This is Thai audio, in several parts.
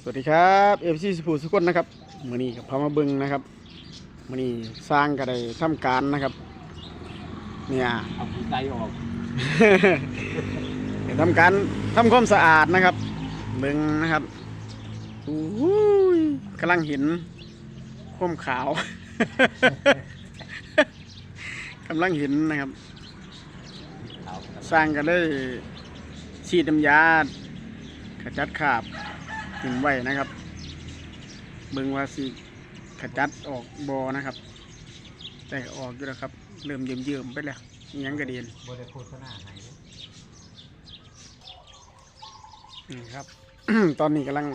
สวัสดีครับเอฟซีสปูสุกคนนะครับมือนี้กับพามาเบึงนะครับมือนี้สร้างกระไดทำการนะครับ เนี่ยเอาขี้ไตออกได้ทำการทำความสะอาดนะครับเบึงนะครับอู้หูยกำลังเห็นความขาวกำลังเห็นนะครับเอาสร้างก็ได้ฉีดน้ำยาขจัดคราบ หินไว้นะครับ เบิ่งว่าสิขจัดออกบอนะครับ แต่ออกอยู่แล้วครับ เริ่มเยิ้มๆไปแล้วอิหยังกระเด็นบริโภคนาไหนนี่ครับ ตอนนี้กำลัง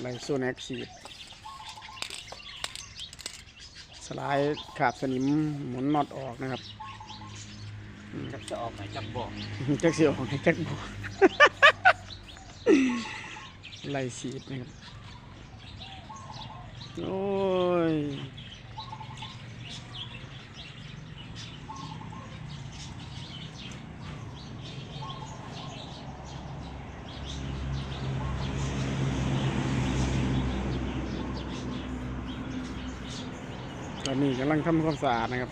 ไล่โซนแอคซีดสลายขาบสนิมหมุนน็อตออกนะครับจะจะออกไหนจับบอกจักเสียวของจักบอ ไล่สีดนะครับ โอ้ยตอนนี้กำลังทำความสะอาดนะครับ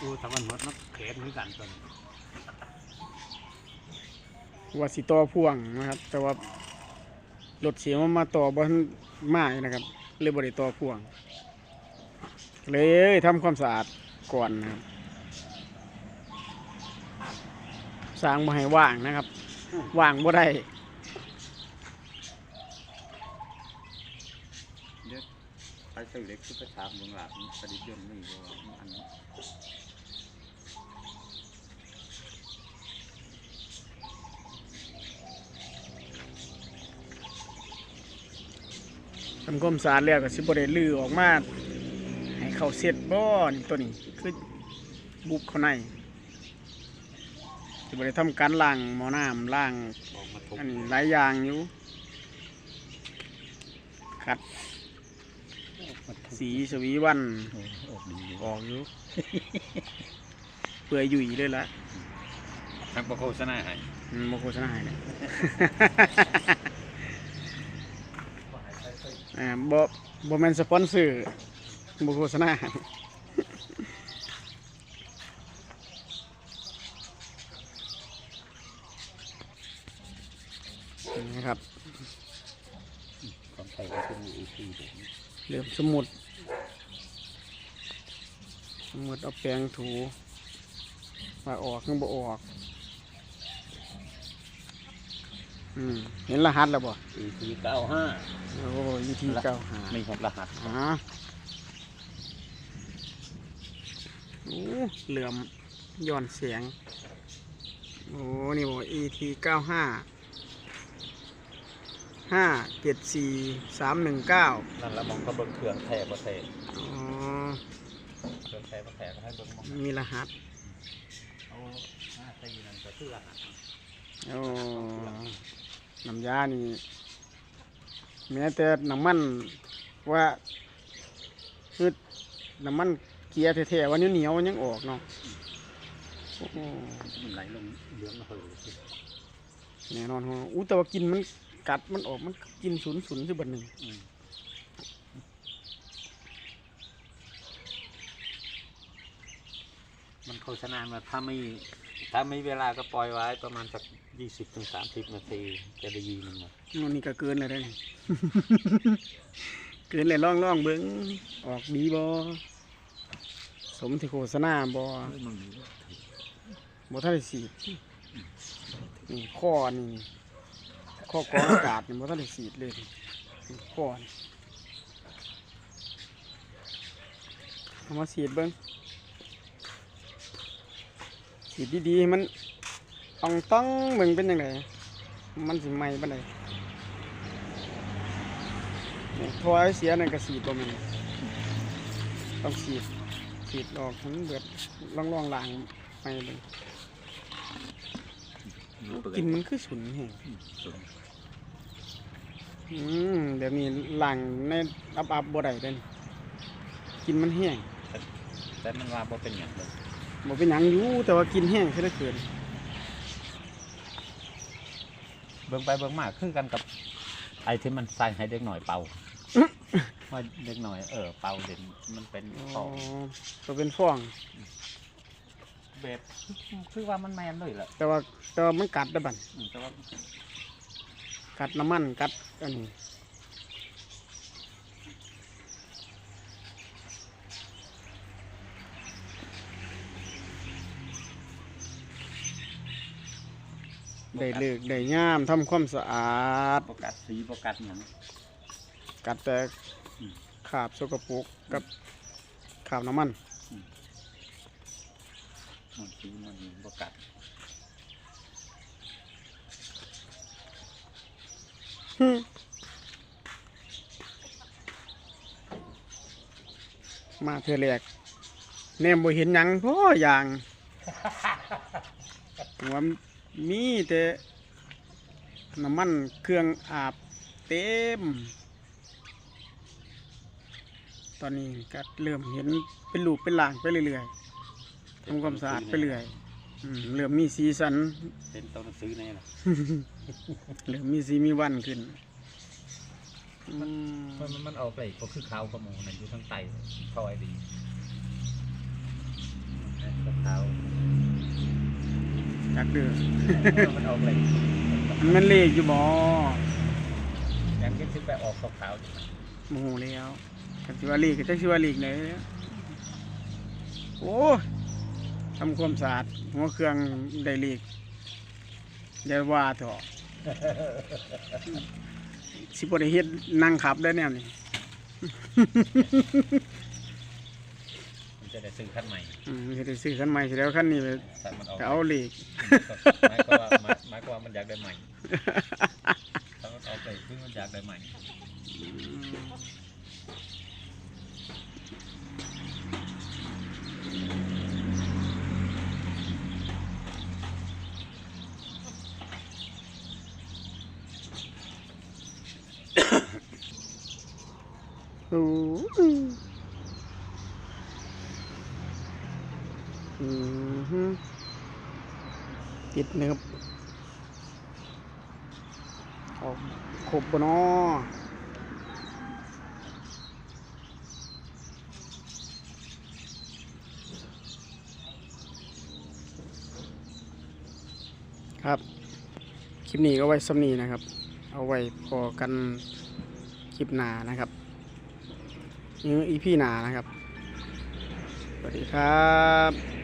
ดูทำมันหมดนักเขนเหมือนกันตัวนี้ ว่าสิต่อพ่วงนะครับ แต่ว่ารถเสียมามาต่อบ่ทันมาอีกนะครับ เลยบริต่อพ่วง เลยทำความสะอาดก่อนนะครับสร้างมาให้ว่างนะครับ ว่างบ่ได้ไปใส่เล็กที่ไปถามเมืองหลักประดิษฐ์ยนต์นี่ว่าอัน ทำความสะอาดแล้วก็สิบ่ได้ลื้อออกมา ให้เข้าเสร็จบ่นี่ตัวนี้คือบุบเข้าในสิบ่ได้ทำการล้างหม้อน้ำล้างออกมาทุบอันนี้หลายอย่างอยู่ขัดมาทุบสีสวีวันโอ้ออกดีอยู่ออกอยู่เปื่อยยุ่ยเลยละทั้งประโฆษณาให้อืมโมโฆษณาให้เลย อ่าบ่บ่แมนสปอนเซอร์บ่โฆษณานี่นะครับของไทยก็เป็นอีกทีเดียวเริ่มสมุด สมุดเอาแปรงถูว่าออกหรือบ่ออก อืมเห็นรหัสแล้วบ่อีกทีเก้าห้าโอ้ยทีเก้าหาไม่ครับรหัสอ๋อโอ้เหลื่อมย้อนเสียง โอ้นี่บอก ET เก้าห้าห้าเจ็ดสี่สามหนึ่งเก้านั่นละมองก็เบิ่งเครื่องแท้บ่แท้อ๋อ เครื่องแท้บ่แท้ก็ให้เบิ่งมองมีรหัส เอาห้าตีนั่นก็คือรหัสโอ้ น้ำยานี่แม้แต่น้ำมันว่าคือน้ำมันเกียร์แท้ๆว่าเหนียวๆยังออกเนาะโอ้โหมันไหลลงเหลืองเหยสิแน่นอนฮะอู้แต่ว่ากินมันกัดมันออกมันกินศูนย์ศูนย์สิบันหนึ่งอืมมันโฆษณามาถ้าไม่ ถ้าม่เวลาก็ปล่อยไว้ประมาณสักยี่สิบถึงสามสิบนาทีจะได้ยีมันหมดนู่นนี่ก็เกินเลยได้อนี่เกินเลยล่องล่องเบิ้งออกดีบอสมที่โฆษณาบอเฮ้ยมึงนี่บอท่านได้สีดนี่ข้อนี่ข้อกรองอากาศนี่บอท่านได้สีดเลยนี่ข้อนี่เอามาสีดเบิ้ง สีดดีๆให้มันต้องต้องเบิ่งเป็นยังไงมันสิไหมปานใดเนี่ยทอยเสียนั่นก็สีดบ่แม่นต้องสีดสีดออกทั้งเบิดล่องๆล้างไปเลย กินมันคือฉุนแห้งสุดอืมเดี๋ยวนี้ล้างในอับอับๆบ่ได้เด้นกินมันแห้งแต่มันว่าบ่เป็นอย่างเลย บ่เป็นหยังอยู่แต่ว่ากินแห้งซะเหลือเกินเบิ่งไปเบิ่งมาคือกันกับ ไอ้ที่มันใส่ให้เด็กหน่อยเป่าว่าเด็กหน่อยเออเป่าเด่นมันเป็นอ๋ขอองตัวเป็นฟ่อง แบบคือว่ามันแมนเลยแหละแต่ว่าแต่ว่ามันกัดได้อบันอืมแต่ว่ากัดน้ำมันกัดอันนี้ ได้เลือกได้ย่ามทำความสะอาดโฟกัสสีโฟกัสอย่างกัดแต่อืมขาบสกปรกกับขาบน้ำมันมันสีมันโฟกัสมาเทือแรกแนมบ่เห็นหยังพ่ออย่างว่า มีแต่น้ำมันเครื่องอาบเต็ม ตอนนี้ก็เริ่มเห็นเป็นลูกเป็นหลางไปเรื่อยๆทำความสะอาดไปเรื่อยอืมเริ่มมีสีสัน เป็นตัวหนังสือในล่ะเริ่มมีสีมีวันขึ้นอืมมันมันออกไปก็คือขาวกระหมูนั่นอยู่ข้างใต้เข้าไอดีขาว จักเดือมันออกเลยมันแมันเลขอยู่บ่ยังคิดถึงไปออกขาวๆอยู่โมโหแล้วกันสิว่าเลขก็จักสิว่าเลขไหนโอ้ยทำความสะอาดหัวเครื่องได้เลขอย่าว่าเถอะสิบ่ได้เฮ็ดนั่งขับได้แนวนี้มันจะได้ ซื้อขั้นใหม่อืมสิได้ซื้อคันใหม่สิแล้วคันนี้ไปใส่มันออกไปเอาเลขหมายความว่าหมายความว่ามันอยากได้ใหม่ถ้ามันออกไปคือมันอยากได้ใหม่โอ้อืมฮึ ติดเนิบออกครบบนาะครับ คลิปนี้ก็ไว้สำนีนะครับ เอาไว้พอกันคลิปหน้านะครับนี่อีพี่หนานะครับ สวัสดีครับ